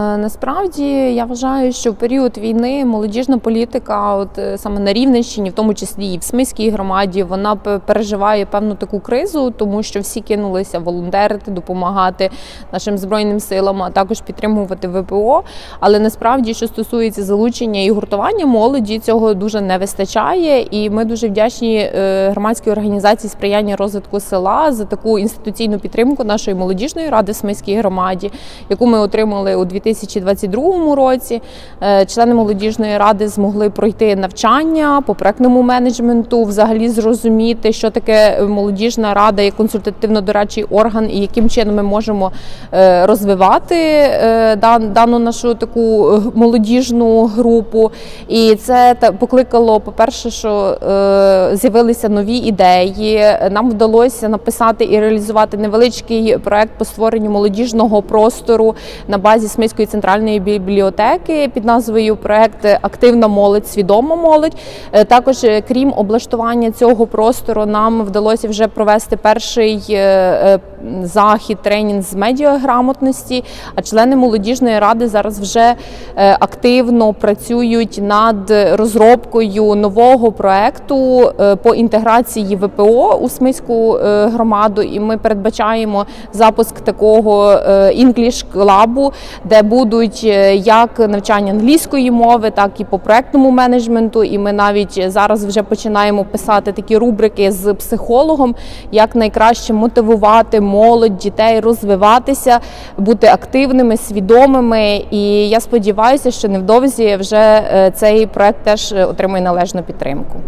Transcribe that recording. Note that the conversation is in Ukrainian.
Е, Насправді я вважаю, що в період війни молодіжна політика, от е, саме на Рівненщині, в тому числі і в Смиській громаді, вона переживає певну таку кризу, тому що всі кинулися волонтерити, допомагати нашим збройним силам, а також підтримувати ВПО. Але насправді, що стосується залучення і гуртування молоді, цього дуже не вистачає. І ми дуже вдячні е, громадській організації сприяння розвитку села за таку інституційну підтримку нашої молодіжної ради в Смиській громаді, яку ми отримали у 2022 році. Е, Члени молодіжної ради змогли пройти навчання по проектному менеджменту, взагалі зрозуміти, що таке молодіжна рада як консультативно-дорадчий орган і яким чином ми можемо е, розвивати е, дану нашу таку молодіжну групу. І це покликало, по-перше, що з'явилися нові ідеї. Нам вдалося написати і реалізувати невеличкий проект по створенню молодіжного простору на базі Смільської центральної бібліотеки під назвою проект Активна молодь, свідома молодь. Е, Також, е, крім облаштування цього простору, нам вдалося вже провести перший е, захід, тренінг з медіаграмотності. А члени молодіжної ради зараз вже е, активно працюють над розробкою нового проекту е, по інтеграції ВПО у Смиську е, громаду. І ми передбачаємо запуск такого English Club, де будуть як навчання англійської мови, так і по проектному менеджменту. І ми навіть зараз вже починаємо писати такі рубрики з психологом, як найкраще мотивувати молодь, дітей розвиватися, бути активними, свідомими. І я сподіваюся, що невдовзі вже е, цей проект теж е, отримує належну підтримку.